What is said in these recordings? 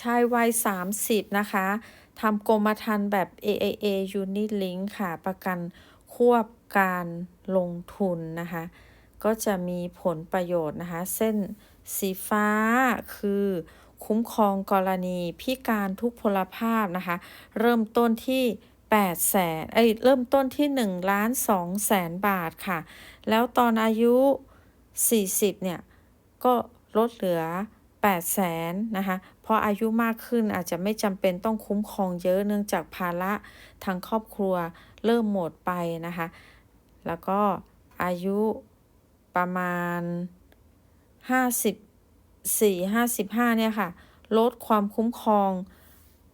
ชายวัย 30 นะคะทำกรมธรรม์แบบ AIA Unit Link ค่ะ ประกันควบการลงทุนนะคะ ก็จะมีผลประโยชน์นะคะ เส้นสีฟ้าคือคุ้มครองกรณีพิการทุกพลภาพนะคะ เริ่มต้นที่8แสนเอ้ยเริ่มต้นที่1ล้าน2แสนบาทค่ะ แล้วตอนอายุ 40 เนี่ย ก็ลดเหลือ 8แสนนะคะเพราะอายุมากขึ้นอาจจะไม่จำเป็นต้องคุ้มครองเยอะเนื่องจากภาระทางครอบครัวเริ่มหมดไปนะคะ แล้วก็อายุประมาณ 54 55เนี่ยค่ะ ลดความคุ้มครอง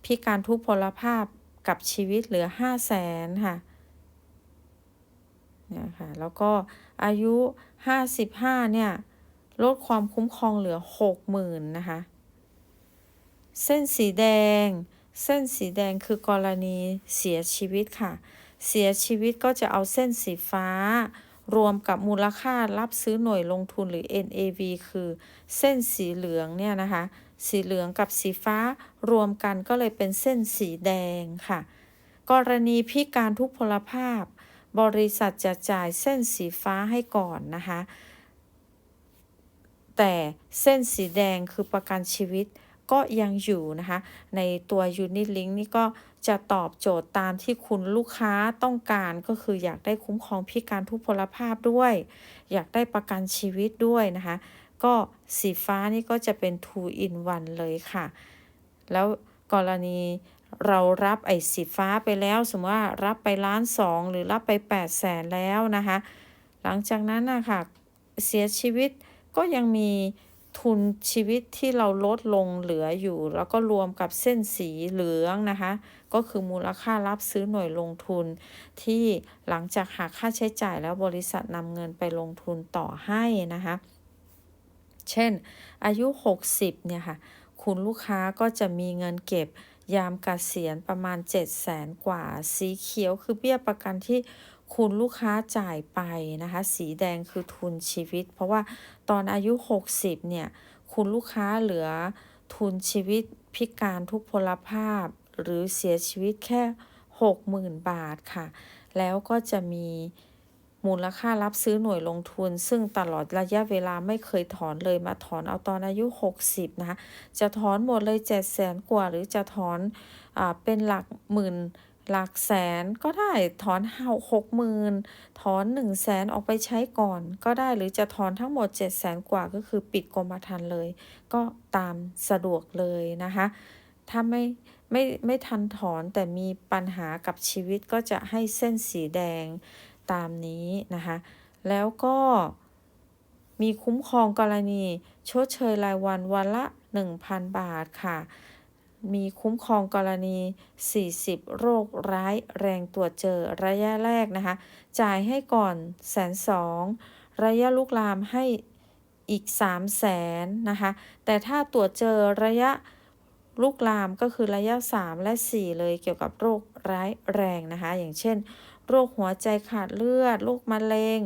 พิการทุพพลภาพกับชีวิตเหลือ5แสนค่ะเนี่ยค่ะแล้วก็อายุ 55เนี่ย ลดความคุ้มครองเหลือ 60,000นะคะ เส้นสีแดง เส้นสีแดงคือกรณีเสียชีวิตค่ะ เสียชีวิตก็จะเอาเส้นสีฟ้า รวมกับมูลค่ารับซื้อหน่วยลงทุนหรือ NAV คือเส้นสีเหลืองเนี่ยนะคะ สีเหลืองกับสีฟ้ารวมกันก็เลยเป็นเส้นสีแดงค่ะ กรณีพิการทุกพลภาพ บริษัทจะจ่ายเส้นสีฟ้าให้ก่อนนะคะ แต่เส้นสีแดงคือประกันชีวิตก็ยังอยู่นะคะ ในตัว Unit Link นี่ก็จะตอบโจทย์ตามที่คุณลูกค้าต้องการก็คืออยากได้คุ้มครองพิการทุพพลภาพด้วย อยากได้ประกันชีวิตด้วยนะคะ ก็สีฟ้านี่ก็จะเป็น two in one เลยค่ะ แล้วกรณีเรารับไอ้สีฟ้าไปแล้ว สมมติว่ารับไปล้านสองหรือรับไป8 0 0แสนแล้วนะคะ หลังจากนั้นนะคะเสียชีวิต ก็ยังมีทุนชีวิตที่เราลดลงเหลืออยู่ แล้วก็รวมกับเส้นสีเหลืองนะคะ ก็คือมูลค่ารับซื้อหน่วยลงทุน ที่หลังจากหักค่าใช้จ่ายแล้วบริษัทนำเงินไปลงทุนต่อให้นะคะ เช่น อายุ 60 เนี่ยค่ะ คุณลูกค้าก็จะมีเงินเก็บยามกเกษียณประมาณ 7 0 0แสนกว่า สีเขียวคือเบี้ยประกันที่ คุณลูกค้าจ่ายไปนะคะ สีแดงคือทุนชีวิต เพราะว่าตอนอายุ 60 เนี่ย คุณลูกค้าเหลือทุนชีวิตพิการทุกพลภาพ หรือเสียชีวิตแค่ 60,000 บาทค่ะ แล้วก็จะมีมูลค่ารับซื้อหน่วยลงทุน ซึ่งตลอดระยะเวลาไม่เคยถอนเลยมาถอนเอาตอนอายุ 60 นะคะ จะถอนหมดเลย7 0 0แสนกว่า หรือจะถอนอเป็นหลักหมื่น หลักแสนก็ได้ถอนหกหมื่นถอนหนึ่งแสนออกไปใช้ก่อน ก็ได้หรือจะถอนทั้งหมด7 0 0แสนกว่าก็คือปิดกรมธรรม์เลย ก็ตามสะดวกเลยนะคะ ถ้าไม่ไม่ไม่ทันถอนแต่มีปัญหากับชีวิตก็จะให้เส้นสีแดงตามนี้นะคะ แล้วก็มีคุ้มครองกรณีชดเชยรายวันวันละ 1,000 บาทค่ะ มีคุ้มครองกรณี 40 โรคร้ายแรงตรวจเจอระยะแรกนะคะ จ่ายให้ก่อนแสนสองระยะลุกลามให้อีก 3 0 0แสนนะคะ แต่ถ้าตรวจเจอระยะลุกลามก็คือระยะ 3 และ 4 เลยเกี่ยวกับโรคร้ายแรงนะคะ อย่างเช่น โรคหัวใจขาดเลือด โรคมะเร็ง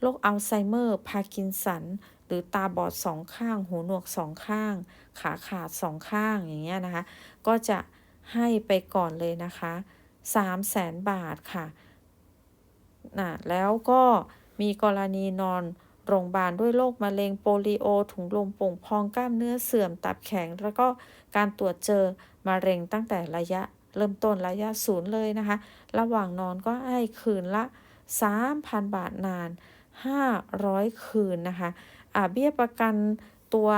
โรคอัลไซเมอร์ พาร์กินสัน หรือตาบอดสองข้าง หูหนวกสองข้าง ขาขาดสองข้างอย่างเงี้ยนะคะ ก็จะให้ไปก่อนเลยนะคะ3 0 0แสนบาทค่ะนะแล้วก็มีกรณีนอนโรงพยาบาลด้วยโรคมะเร็งโปลิโอ ถุงลมโป่งพองกล้ามเนื้อเสื่อมตับแข็ง แล้วก็การตรวจเจอมะเร็งตั้งแต่ระยะเริ่มต้นระยะศูนย์เลยนะคะ ระหว่างนอนก็ให้คืนละ 3,000 บาทนาน 500 คืนนะคะอ่าเบี้ยประกันตัว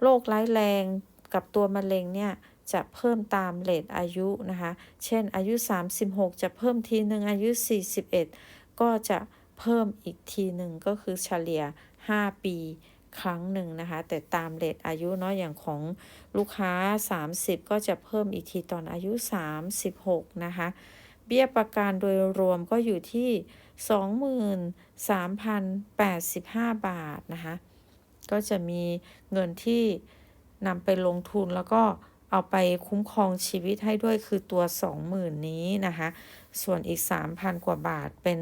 โรคร้ายแรงกับตัวมะเร็งเนี่ยจะเพิ่มตามเลทอายุนะคะ เช่นอายุ 36 จะเพิ่มทีหนึ่งอายุ 41 ก็จะเพิ่มอีกทีหนึ่งก็คือเฉลี่ย 5 ปีครั้งหนึ่งนะคะ แต่ตามเลทอายุเนาะอย่างของลูกค้า 30 ก็จะเพิ่มอีกทีตอนอายุ 36 นะคะ เบี้ยประกันโดยรวมก็อยู่ที่ 23,085 บาทนะคะ ก็จะมีเงินที่นำไปลงทุนแล้วก็เอาไปคุ้มครองชีวิตให้ด้วยคือตัว 20,000 นี้นะคะ ส่วนอีก 3,000 กว่าบาทเป็น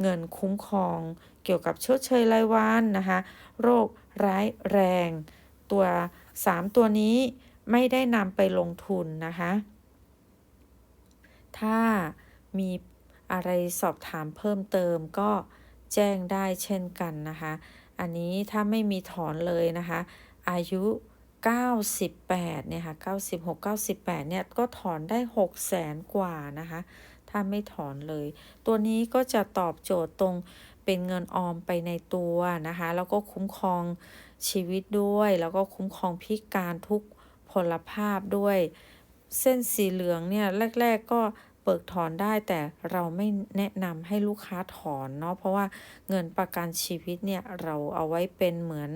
เงินคุ้มครองเกี่ยวกับชดเชยรายวันนะคะ โรคร้ายแรง ตัว 3 ตัวนี้ไม่ได้นำไปลงทุนนะคะ ถ้า มีอะไรสอบถามเพิ่มเติมก็แจ้งได้เช่นกันนะคะ อันนี้ถ้าไม่มีถอนเลยนะคะ อายุ 98 เนี่ยค่ะ 96 98 เนี่ยก็ถอนได้ 6 0แสนกว่านะคะ ถ้าไม่ถอนเลย ตัวนี้ก็จะตอบโจทย์ตรงเป็นเงินออมไปในตัวนะคะ แล้วก็คุ้มครองชีวิตด้วย แล้วก็คุ้มครองพิการทุกพลภาพด้วย เส้นสีเหลืองเนี่ยแรก ๆ ก็ เบิกถอนได้แต่เราไม่แนะนำให้ลูกค้าถอนเนาะเพราะว่าเงินประกันชีวิตเนี่ยเราเอาไว้เป็นเหมือน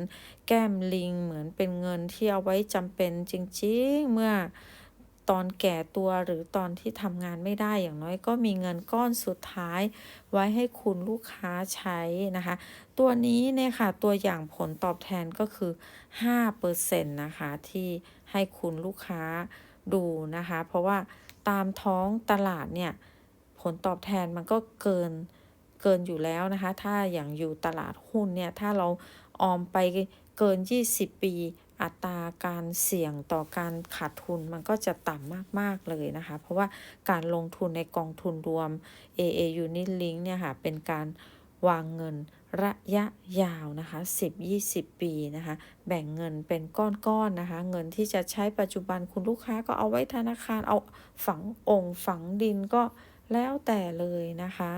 แก้มลิง เหมือนเป็นเงินที่เอาไว้จำเป็นจริงๆเมื่อตอนแก่ตัวหรือตอนที่ทำงานไม่ได้อย่างน้อยก็มีเงินก้อนสุดท้าย ไว้ให้คุณลูกค้าใช้นะคะ ตัวนี้เนี่ยค่ะตัวอย่างผลตอบแทนก็คือ5%นะคะที่ให้คุณลูกค้าดูนะคะ เพราะว่า ตามท้องตลาดเนี่ยผลตอบแทนมันก็เกินเกินอยู่แล้วนะคะ ถ้าอย่างอยู่ตลาดหุ้นเนี่ยถ้าเราออมไปเกิน 20 ปีอัตราการเสี่ยงต่อการขาดทุนมันก็จะต่ำมาก ๆ เลยนะคะ เพราะว่าการลงทุนในกองทุนรวม AA Unit Link เนี่ยค่ะ เป็นการวางเงิน ระยะยาวนะคะ 10-20 ปีนะคะ แบ่งเงินเป็นก้อนๆนนะคะ เงินที่จะใช้ปัจจุบันคุณลูกค้าก็เอาไว้ธนาคาร เอาฝังองค์ฝังดินก็แล้วแต่เลยนะคะ